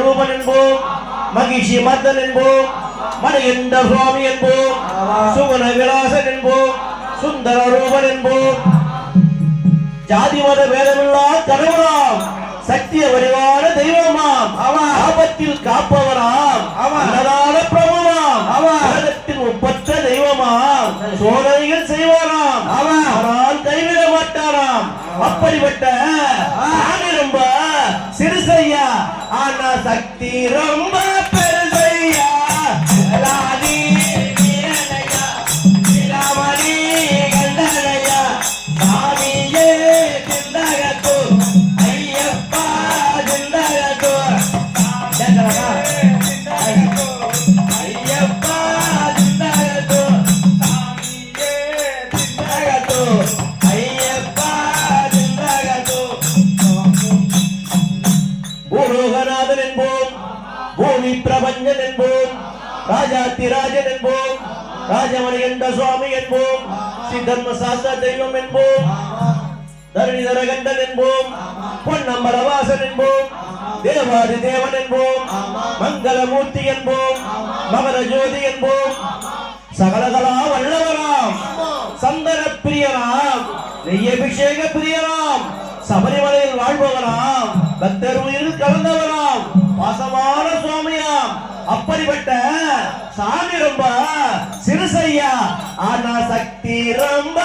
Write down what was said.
ரூபன் என்போம் மகிஷி மர்தன் என்போம் மணிகண்ட சுவாமி என்போம் சுகுண விலாசன் என்போம் சுந்தர ரூபன் என்போம் ஜாதி மத வேதமில்லா கடவுளாம் சத்திய வடிவான தெய்வமாம் ஆமா. ஆபத்தில் காப்பவராம் ஆமா. அன்னதான பிரபுவாம் ஆமா. ஒப்பற்ற தெய்வமாம் சோதனைகள் செய்வாராம் ஆமா. கைவிட மாட்டாராம் அப்படிப்பட்ட ரொம்ப சிறுசையா? ஆனா சக்தி ரொம்ப பெருசையா? லாதி வீரனையா, பிரபஞ்சன் என்போம் ராஜாத்திராஜன் என்போம் ராஜமணி ராஜமணிகண்ட சுவாமி என்போம் ஸ்ரீ தர்ம சாஸ்திர தெய்வம் என்போம் தரணிதர கண்டன் என்போம் பொன்னம்பரவாசன் என்போம் தேவாதி தேவன் என்போம் மங்களமூர்த்தி என்போம் மகர ஜோதி என்போம் சகலகலா வல்லவராம் சந்தன பிரியராம் நெய்யபிஷேக பிரியராம் சபரிமலையில் வாழ்பவராம் பக்தர் உயிரில் கலந்தவர் அப்படிப்பட்ட சாமி ரொம்ப சிறுசையா. ஆனா சக்தி ரொம்ப